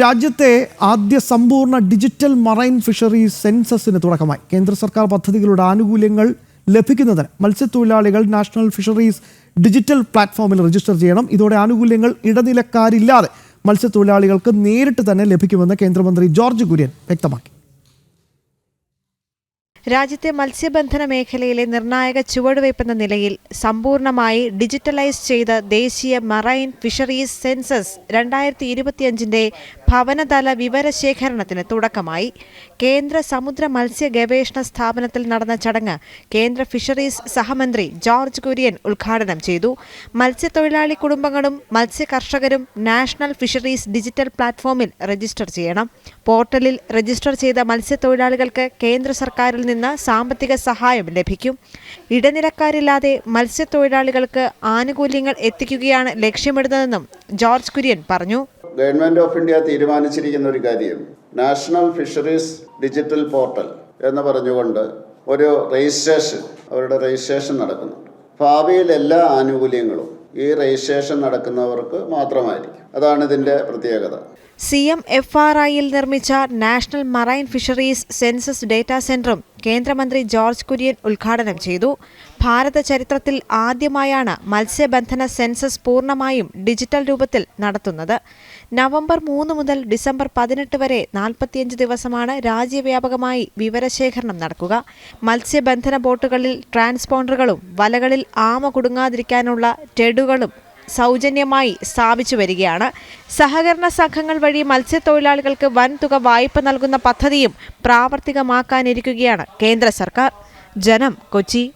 രാജ്യത്തെ ആദ്യ സമ്പൂർണ ഡിജിറ്റൽ മറൈൻ ഫിഷറി സെൻസസിന് തുടക്കമായി. കേന്ദ്ര സർക്കാർ പദ്ധതികളുടെ ആനുകൂല്യങ്ങൾ ലഭിക്കുന്നതിന് മത്സ്യത്തൊഴിലാളികൾ നാഷണൽ ഫിഷറീസ് ഡിജിറ്റൽ പ്ലാറ്റ്ഫോമിൽ രജിസ്റ്റർ ചെയ്യണം. ഇതോടെ ആനുകൂല്യങ്ങൾ ഇടനിലക്കാരില്ലാതെ മത്സ്യത്തൊഴിലാളികൾക്ക് നേരിട്ട് തന്നെ ലഭിക്കുമെന്ന് കേന്ദ്രമന്ത്രി ജോർജ് കുര്യൻ വ്യക്തമാക്കി. രാജ്യത്തെ മത്സ്യബന്ധന മേഖലയിലെ നിർണായക ചുവടുവയ്പ്പെന്ന നിലയിൽ സമ്പൂർണമായി ഡിജിറ്റലൈസ് ചെയ്ത ദേശീയ മറൈൻ ഫിഷറീസ് സെൻസസ് രണ്ടായിരത്തി ഇരുപത്തിയഞ്ചിന്റെ ഭവനതല വിവരശേഖരണത്തിന് തുടക്കമായി. കേന്ദ്ര സമുദ്ര മത്സ്യ ഗവേഷണ സ്ഥാപനത്തിൽ നടന്ന ചടങ്ങ് കേന്ദ്ര ഫിഷറീസ് സഹമന്ത്രി ജോർജ് കുര്യൻ ഉദ്ഘാടനം ചെയ്തു. മത്സ്യത്തൊഴിലാളി കുടുംബങ്ങളും മത്സ്യകർഷകരും നാഷണൽ ഫിഷറീസ് ഡിജിറ്റൽ പ്ലാറ്റ്ഫോമിൽ രജിസ്റ്റർ ചെയ്യണം. പോർട്ടലിൽ രജിസ്റ്റർ ചെയ്ത മത്സ്യത്തൊഴിലാളികൾക്ക് കേന്ദ്ര സർക്കാരിൽ നിന്ന് സാമ്പത്തിക സഹായം ലഭിക്കും. ഇടനിലക്കാരില്ലാതെ മത്സ്യത്തൊഴിലാളികൾക്ക് ആനുകൂല്യങ്ങൾ എത്തിക്കുകയാണ് ലക്ഷ്യമിടുന്നതെന്നും ജോർജ് കുര്യൻ പറഞ്ഞു. ഗവൺമെന്റ് ഓഫ് ഇന്ത്യ തീരുമാനിച്ചിരിക്കുന്ന ഒരു കാര്യം നാഷണൽ ഫിഷറീസ് ഡിജിറ്റൽ പോർട്ടൽ എന്ന് പറഞ്ഞുകൊണ്ട് ഒരു രജിസ്ട്രേഷൻ അവരുടെ രജിസ്ട്രേഷൻ നടക്കുന്നുണ്ട് ഭാവിയിൽ എല്ലാ ആനുകൂല്യങ്ങളും ഈ രജിസ്ട്രേഷൻ നടക്കുന്നവർക്ക് മാത്രമായിരിക്കും. അതാണ് ഇതിന്റെ പ്രത്യേകത. സി എം എഫ് ആർ ഐയിൽ നിർമ്മിച്ച national marine fisheries census data സെന്ററും കേന്ദ്രമന്ത്രി ജോർജ് കുര്യൻ ഉദ്ഘാടനം ചെയ്തു. ഭാരത ചരിത്രത്തിൽ ആദ്യമായാണ് മത്സ്യബന്ധന സെൻസസ് പൂർണമായും ഡിജിറ്റൽ രൂപത്തിൽ നടത്തുന്നത്. നവംബർ മൂന്ന് മുതൽ ഡിസംബർ പതിനെട്ട് വരെ നാൽപ്പത്തിയഞ്ച് ദിവസമാണ് രാജ്യവ്യാപകമായി വിവരശേഖരണം നടക്കുക. മത്സ്യബന്ധന ബോട്ടുകളിൽ ട്രാൻസ്പോണ്ടറുകളും വലകളിൽ ആമ കുടുങ്ങാതിരിക്കാനുള്ള ടെഡുകളും സൗജന്യമായി സ്ഥാപിച്ചു വരികയാണ്. സഹകരണ സംഘങ്ങൾ വഴി മത്സ്യത്തൊഴിലാളികൾക്ക് വൻതുക വായ്പ നൽകുന്ന പദ്ധതിയും പ്രാവർത്തികമാക്കാനിരിക്കുകയാണ് കേന്ദ്ര സർക്കാർ. ജനം കൊച്ചി.